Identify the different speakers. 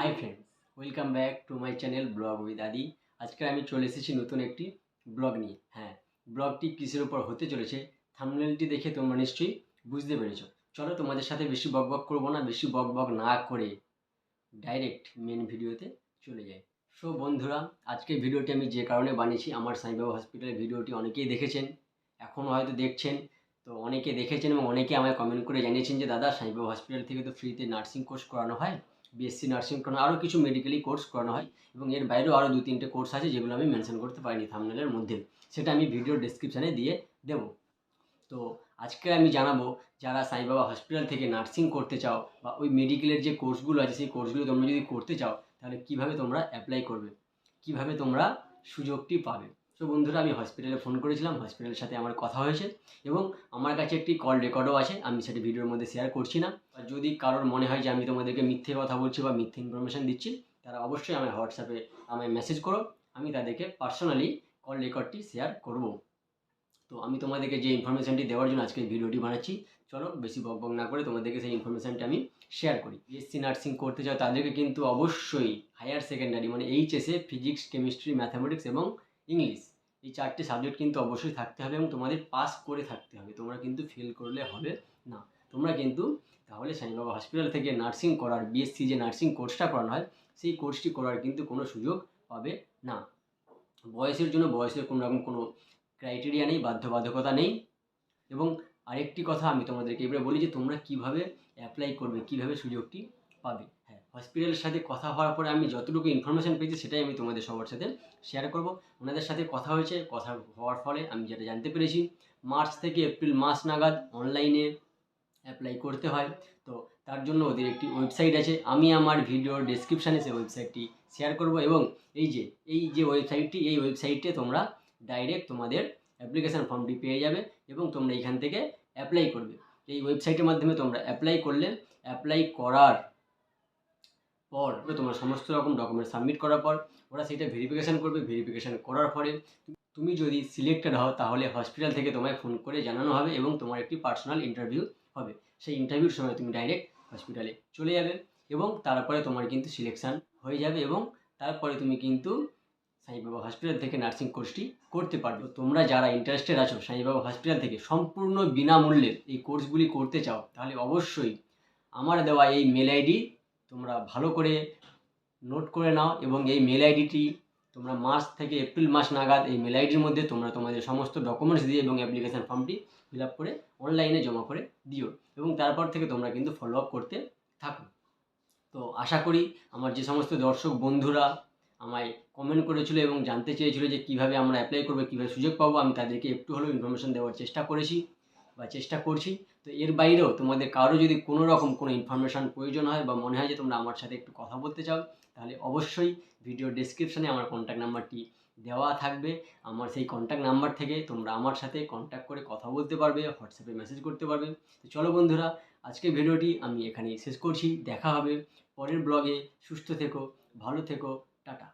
Speaker 1: Hi friends welcome back to my channel blog with Adi আজকে আমি চলে এসেছি নতুন একটি ব্লগ নিয়ে। হ্যাঁ ব্লগটি কিসের উপর হতে চলেছে থামনেলটি দেখে তোমরা নিশ্চয়ই বুঝতে পেরেছ। চলো তোমাদের সাথে বেশি বক বক করব না, বেশি বক বক না করে ডাইরেক্ট মেন ভিডিওতে চলে যাই। সো বন্ধুরা, আজকের ভিডিওটি আমি যে কারণে বানিয়েছি, আমার সাইবাবা হসপিটালের ভিডিওটি অনেকেই দেখেছেন, এখনও হয়তো দেখছেন। তো অনেকে দেখেছেন এবং অনেকে আমায় কমেন্ট করে জানিয়েছেন যে, দাদা, সাইবাবা হসপিটাল থেকে তো ফ্রিতে নার্সিং কোর্স করানো হয়? বিএসসি নার্সিং করানো আরও কিছু মেডিকেলি কোর্স করানো হয় এবং এর বাইরেও আরও দু তিনটে কোর্স আছে যেগুলো আমি মেনশন করতে পারিনি থামনেলের মধ্যে। সেটা আমি ভিডিও ডেসক্রিপশানে দিয়ে দেবো। তো আজকে আমি জানাব, যারা সাইবাবা হসপিটাল থেকে নার্সিং করতে চাও বা ওই মেডিকেলের যে কোর্সগুলো আছে, সেই কোর্সগুলো তোমরা যদি করতে চাও, তাহলে কীভাবে তোমরা অ্যাপ্লাই করবে? কীভাবে তোমরা সুযোগটি পাবে? তো বন্ধুরা, আমি হসপিটালে ফোন করেছিলাম। হসপিটালের সাথে আমার কথা হয়েছে এবং আমার কাছে একটি কল রেকর্ডও আছে। আমি সেটি ভিডিওর মধ্যে শেয়ার করছি না। আর যদি কারোর মনে হয় যে আমি তোমাদেরকে মিথ্যে কথা বলছি বা মিথ্যে ইনফরমেশান দিচ্ছি, তারা অবশ্যই আমার হোয়াটসঅ্যাপে আমায় মেসেজ করো। আমি তাদেরকে পার্সোনালি কল রেকর্ডটি শেয়ার করব। তো আমি তোমাদেরকে যে ইনফরমেশানটি দেওয়ার জন্য আজকে ভিডিওটি বানাচ্ছি, চলো বেশি বক বক না করে তোমাদেরকে সেই ইনফরমেশানটি আমি শেয়ার করি। বিএসসি নার্সিং করতে চাও তাদেরকে কিন্তু অবশ্যই হায়ার সেকেন্ডারি মানে এইচএসে ফিজিক্স কেমিস্ট্রি ম্যাথামেটিক্স এবং ইংলিশ এই চারটে সাবজেক্ট কিন্তু অবশ্যই থাকতে হবে এবং তোমাদের পাস করে থাকতে হবে। তোমরা কিন্তু ফেল করলে হবে না। তোমরা কিন্তু তাহলে সাইবাবা হসপিটাল থেকে নার্সিং করার বিএসসি যে নার্সিং কোর্সটা করানো হয়, সেই কোর্সটি করার কিন্তু কোনো সুযোগ পাবে না। বয়সের জন্য বয়সের কোনো রকম কোনো ক্রাইটেরিয়া নেই, বাধ্যবাধকতা নেই। এবং আরেকটি কথা আমি তোমাদেরকে এবারে বলি যে তোমরা কীভাবে অ্যাপ্লাই করবে, কীভাবে সুযোগটি পাবে। হসপিটালের সাথে কথা হওয়ার পরে আমি যতটুকু ইনফরমেশান পেয়েছি, সেটাই আমি তোমাদের সবার সাথে শেয়ার করব। ওনাদের সাথে কথা হয়েছে, কথা হওয়ার ফলে আমি যেটা জানতে পেরেছি, মার্চ থেকে এপ্রিল মাস নাগাদ অনলাইনে অ্যাপ্লাই করতে হয়। তো তার জন্য ওদের একটি ওয়েবসাইট আছে, আমি আমার ভিডিওর ডেসক্রিপশানে সেই ওয়েবসাইটটি শেয়ার করব এবং এই যে এই যে ওয়েবসাইটটি এই ওয়েবসাইটে তোমরা ডাইরেক্ট তোমাদের অ্যাপ্লিকেশান ফর্মটি পেয়ে যাবে এবং তোমরা এখান থেকে অ্যাপ্লাই করবে। এই ওয়েবসাইটের মাধ্যমে তোমরা অ্যাপ্লাই করলে অ্যাপ্লাই করার পর তোমার সমস্ত রকম ডকুমেন্ট সাবমিট করার পর ওরা সেটা ভেরিফিকেশান করবে ভেরিফিকেশান করার পরে তুমি যদি সিলেক্টেড হও তাহলে হসপিটাল থেকে তোমায় ফোন করে জানানো হবে এবং তোমার একটি পার্সোনাল ইন্টারভিউ হবে। সেই ইন্টারভিউর সময় তুমি ডাইরেক্ট হসপিটালে চলে যাবে এবং তারপরে তোমার কিন্তু সিলেকশান হয়ে যাবে এবং তারপরে তুমি কিন্তু সাইবাবা হসপিটাল থেকে নার্সিং কোর্সটি করতে পারবে। তোমরা যারা ইন্টারেস্টেড আছো সাইবাবা হসপিটাল থেকে সম্পূর্ণ বিনামূল্যে এই কোর্সগুলি করতে চাও তাহলে অবশ্যই আমার দেওয়া এই মেল আইডি তোমরা ভালো করে নোট করে নাও এবং এই মেল আইডিটি তোমরা মার্চ থেকে এপ্রিল মাস নাগাদ এই মেল আইডির মধ্যে তোমরা তোমাদের সমস্ত ডকুমেন্টস দিয়ে এবং অ্যাপ্লিকেশান ফর্মটি ফিল আপ করে অনলাইনে জমা করে দিও এবং তারপর থেকে তোমরা কিন্তু ফলো আপ করতে থাকো। তো আশা করি আমার যে সমস্ত দর্শক বন্ধুরা আমায় কমেন্ট করেছিল এবং জানতে চেয়েছিল যে কীভাবে আমরা অ্যাপ্লাই করব, কীভাবে সুযোগ পাবো, আমি তাদেরকে একটু হলেও ইনফরমেশন দেওয়ার চেষ্টা করেছি। বা চেষ্টা করছি। তো এর বাইরেও তোমাদের কারও যদি কোনো রকম কোনো ইনফরমেশান প্রয়োজন হয় বা মনে হয় যে তোমরা আমার সাথে একটু কথা বলতে চাও, তাহলে অবশ্যই ভিডিও ডেসক্রিপশানে আমার কন্ট্যাক্ট নাম্বারটি দেওয়া থাকবে। আমার সেই কন্ট্যাক্ট নাম্বার থেকে তোমরা আমার সাথে কন্ট্যাক্ট করে কথা বলতে পারবে হোয়াটসঅ্যাপে মেসেজ করতে পারবে। তো চলো বন্ধুরা আজকের ভিডিওটি আমি এখানেই শেষ করছি। দেখা হবে পরের ব্লগে সুস্থ থেকো, ভালো থেকো, টাটা।